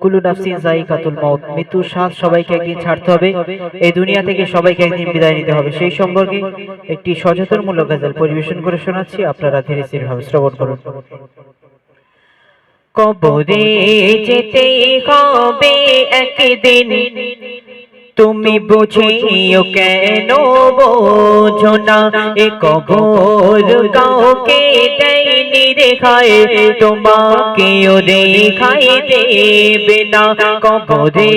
কুলু নাফসিন জাইকাতুল মাউত। মৃত্যুর স্বাদ সবাইকে একদিন ছাড়তে হবে। এই দুনিয়া থেকে সবাইকে একদিন বিদায় নিতে হবে। সেই সম্পর্কে একটি সচেতনমূলক গজল পরিবেশন করে শোনাচ্ছি। আপনারা ধীরে ধীরে ভাবে শ্রবণ করুন। কবরে যেতে হবে একদিন। তুমি বুঝিও কেন বোঝো না? এ কবর কাউকে দেয়নি রেখায় তোমাকেও রেখায় দেবে না। কবরে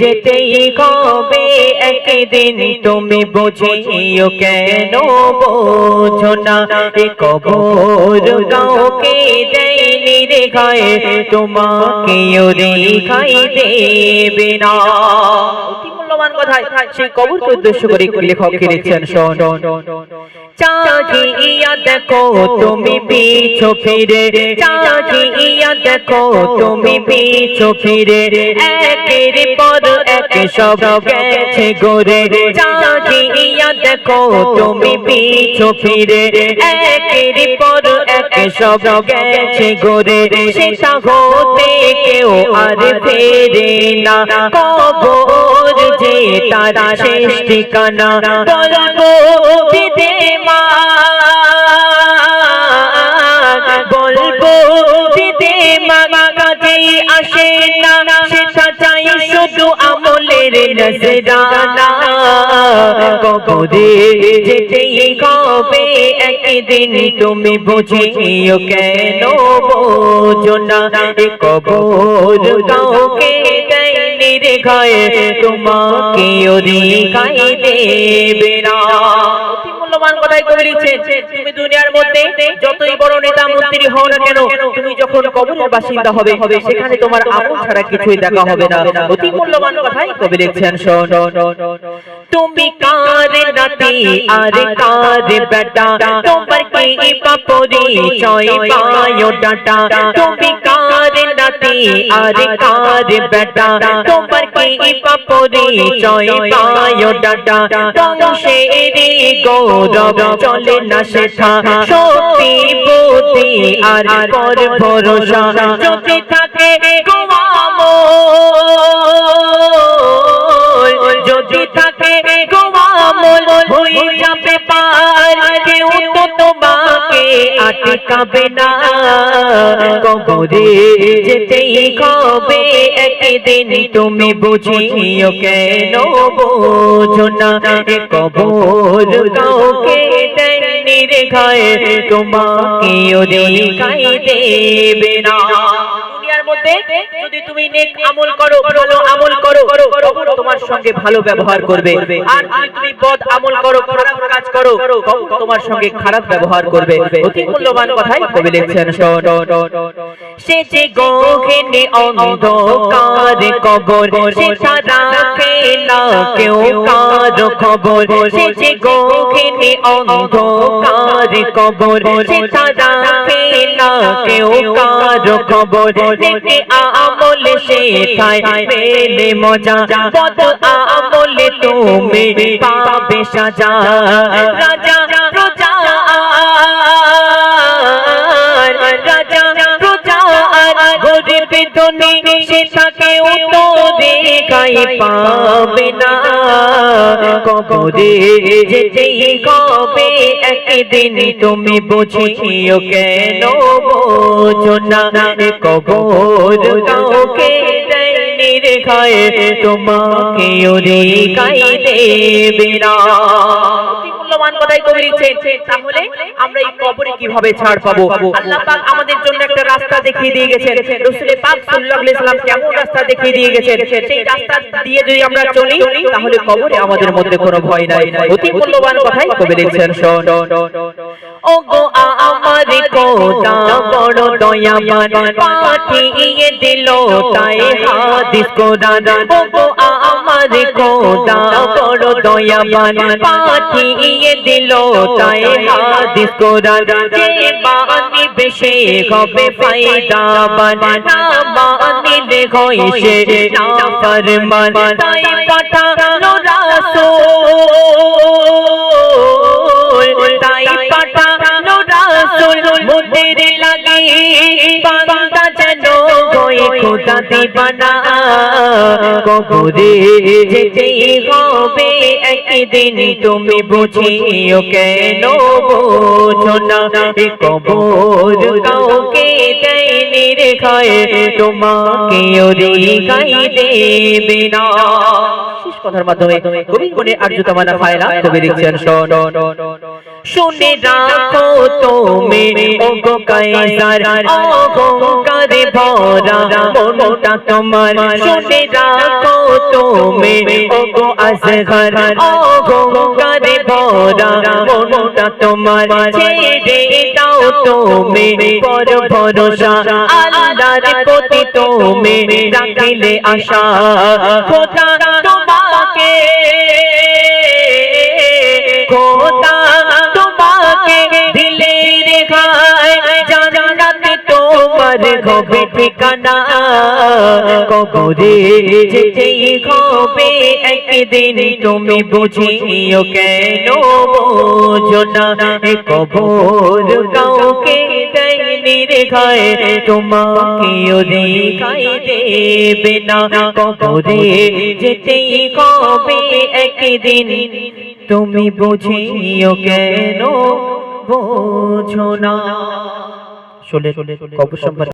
যেতেই হবে একদিন, তুমি বুঝিও কেন বোঝো না? এ কবর কাউকে দেয়নি রেখায় তোমাকেও রেখায় দেবে না। অতি কোথায় সেই কবরকে উদ্দেশ্য করে লেখক লিখছেন, শোন। ইয়া দেখো তুমি পিছো ফিরে চাহিয়া দেখো তুমি পিছো ফিরে, একের পর এক সব গেছে গোরে চাহিয়া দেখো তুমি পিছো ফিরে। একের পর এক সব গেছে গোরে, সেটা হতে কেউ আর ফেরে না। কবর যে তারা শেষ ঠিকানা মা। আমলের নজরানা কবরে যেতে কবে একদিন তুমি বুঝিও কেন বোঝো না কবর কাউকে দেয়নি রেখায় তোমাকে রেখায় দেবে না। মূল্যবান কথাই কবি লিখছেন, তুমি দুনিয়ার মধ্যে যতই বড় নেতা, মন্ত্রী হও না কেন, তুমি যখন কবরের বাসিন্দা হবে, সেখানে তোমার আমল ছাড়া কিছুই দেখা হবে না। অতি মূল্যবান কথাই কবি লিখছেন, শোন। তুমি কার নাতি, আর কার বেটা? তোমার কি পাপরি চয় পায়ো ডাটা? তুমি কার নাতি আর কার বেটা তোমার কি পাপরি চয় পায়ো ডাটা ধ্বংসেরি গৌরব চলে না শেখা সত্যি বুদ্ধি আর পর ভরসা যদি থাকে গোয়ামল যদি থাকে গোয়ামল হয়ে যাবে পার কেউ তো তোমাকে আটকাবে না। কবরে যেতেই হবে একদিন। তুমি বুঝিও কেন বোঝো না। কবর কাউকে রেখায় রেখায় দেবে না। যদি তুমি আমল করো আমল করো তোমার সঙ্গে ভালো ব্যবহার করবে। আর বদ আমল করো, খারাপ কাজ করো তোমার সঙ্গে খারাপ ব্যবহার করবে। অতি মূল্যবান কথাই কবি লিখছেন সে যে গহনে অন্ধকার কবর সেটা রাখে না কেউ কার খবর। সে যে গহনে অন্ধকার কবর সেটা রাখে না কেউ কার খবর দেখে আমল শেখায়। পেলে মজা পদ আমলে তুমি পাবে সাজা। রাজা প্রজা রাজা প্রজা গরিব ধনী সেটাকে উত্তরে গাই পাবে না কবরে যেতেই কবে একদিন তুমি বুঝিও কেন বোঝো না কবর কাউকে খায় তোমাকে ওরে কাই দেবে না। মূল্যবান কথাই কবি লিখছেন তাহলে আমরা এই কবরে কীভাবে ছাড় পাবো আল্লাহ পাক আমাদের জন্য একটা রাস্তা দেখিয়ে দিয়ে গেছেন রাসূল পাক সাল্লাল্লাহু আলাইহি সাল্লাম কেমন রাস্তা দেখিয়ে দিয়ে গেছেন সেই রাস্তা দিয়ে যদি আমরা চলি তাহলে কবরে আমাদের মধ্যে কোনো ভয় নাই অতি মূল্যবান কথাই কবি লিখছেন শোন ও গো আমার কোটা বড় দয়াবান পাঠিয়ে দিল তাই হাদিস কোরআন। ও আমার কোটা বড় দয়াবান পাঠিয়ে দিল তাই হাদিস কোরআন। যে বাণী বেশে হবে ফায়দাবান না মানিলে হয় সে না ফরমান তাই পাঠানো রাসূল। খোদা দিবানা কবরে যেতেই হবে একদিন। তুমি বুঝিও কেন বোঝো না কবর কাউকে দেয়নি রেখায় তোমাকে ওরে গাই দেবে না। কথার মাধ্যমে কবি গুণে আর্য তামানা ফায়লা? কবি লিখছেন, শোন। শুনে রাখো তুমি ওগো কাইজার অহংকারে ভরা মনটা তোমার। শুনে রাখো তুমি ওগো আজগর অহংকারে ভরা মনটা তোমার। ছেড়ে দাও তুমি পর ভরসা, আল্লাহর প্রতি তুমি রাখিলে আশা। খোদা হবে ঠিকানা কবরে যেতেই হবে একদিন তুমি বুঝিও কেন বোঝো না। কবর কাউকে দেয়নি রেখায় তোমাকে ওরে দেবে না। কবরে যেতেই হবে একদিন তুমি বুঝিও কেন বোঝো না। শোলে কবর সম্পর্কে